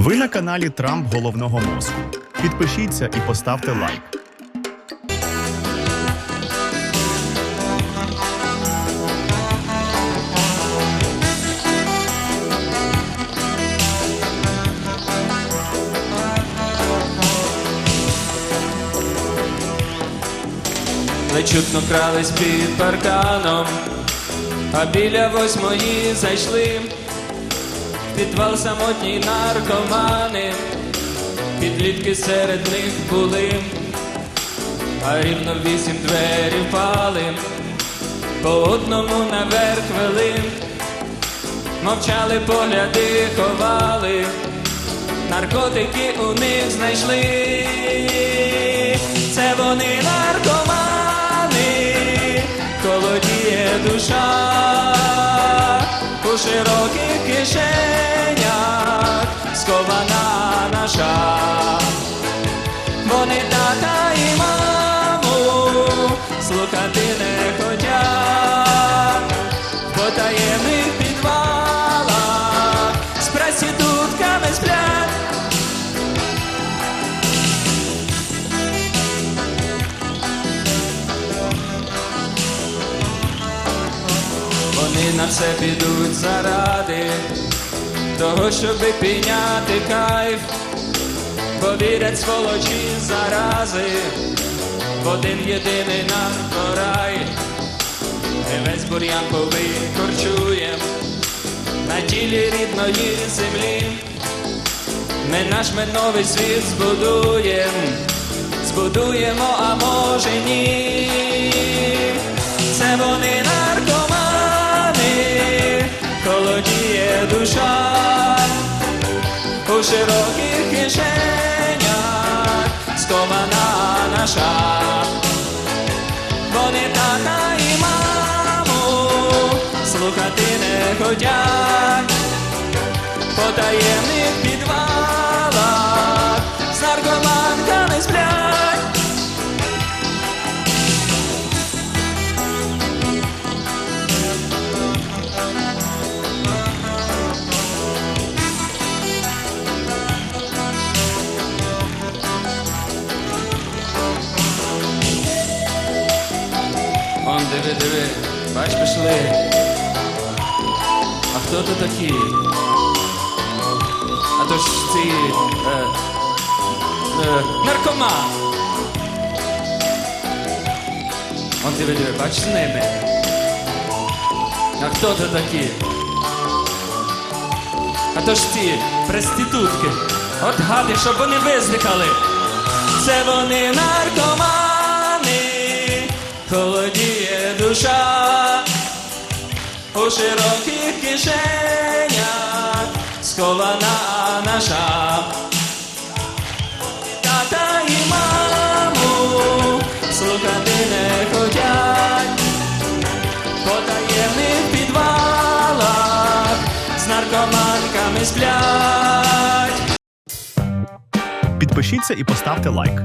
Ви на каналі Трамп головного мозку. Підпишіться і поставте лайк. Нечутно крались під парканом, а біля восьмої зайшли підвал самотні наркомани, підлітки серед них були, а рівно вісім двері впали, по одному наверх вели, мовчали погляди, ховали, наркотики у них знайшли. Це вони широких кишенях скована наша. Вони тата і маму на все підуть заради того, щоби підняти кайф, бо вірять сволочі зарази, в один єдиний наркорай, де весь бур'ян повикорчуєм на тілі рідної землі. Ми наш медновий світ збудуєм, збудуємо, а може ні. Це вони наркомани, широких кишенях скована наша. Вони тата і маму слухати не хотять по таємних підвалах диви, бач, пішли. А хто то такі? А то ж ці е, е, наркоман. Он диви, диви, бач з ними. А хто то такі? А то ж ці проститутки. От гади, щоб вони виздихали. Це вони наркомани, холодіє душа у широких кишенях схована наша. Тата і маму слухати не хотять по таємних підвалах з наркоманками сплять. Підпишіться і поставте лайк.